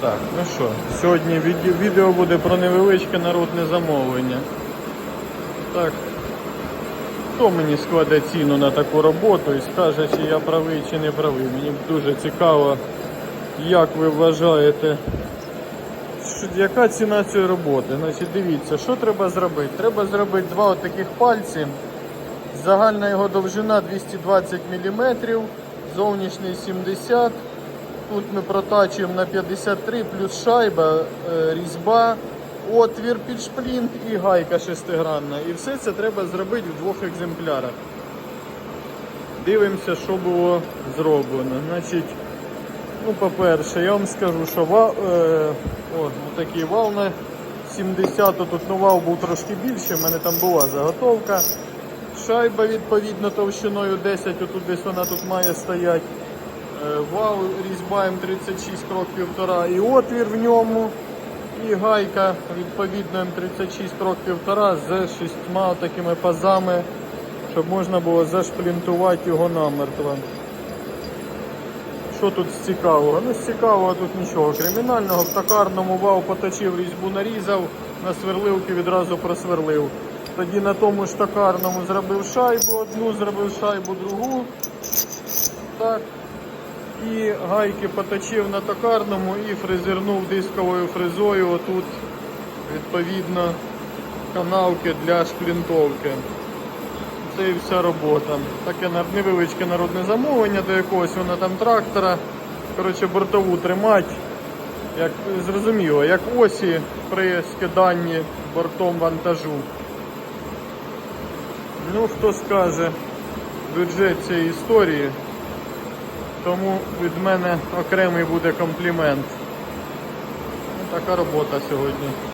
Так, ну що, сьогодні відео, буде про невеличке народне замовлення. Так, хто мені складе ціну на таку роботу і скаже, чи я правий, чи не правий. Мені дуже цікаво, як ви вважаєте, яка ціна цієї роботи. Значить, дивіться, що треба зробити? Треба зробити два отаких пальці. Загальна його довжина 220 мм, зовнішній 70 Тут ми протачуємо на 53 плюс шайба, е, різьба, отвір під шплінт і гайка шестигранна. І все це треба зробити в двох екземплярах. Дивимося, що було зроблено. Значить, ну, по-перше, я вам скажу, що вал, е, о, такий вал на 70, тут ну, вал був трошки більший, в мене там була заготовка. Шайба відповідно товщиною 10, отут десь вона тут має стояти. Е, Вал різьба М36 крок півтора і отвір в ньому. І гайка відповідно М36 крок півтора з шістьма такими пазами, щоб можна було зашплінтувати його намертво. Що тут з цікавого? Ну, з цікавого тут нічого кримінального. В токарному вал поточив, різьбу нарізав, на сверлилки відразу просверлив. Тоді на тому ж токарному зробив шайбу одну, зробив шайбу другу. Так. І гайки поточив на токарному і фрезернув дисковою фрезою. Отут відповідно канавки для шплінтовки. Це і вся робота. Таке невеличке народне замовлення до якогось вона там трактора. Коротше, бортову тримати. Як зрозуміло, як осі при скиданні бортом вантажу. Ну, хто скаже бюджет цієї історії, тому від мене окремий буде комплімент. Ну, така робота сьогодні.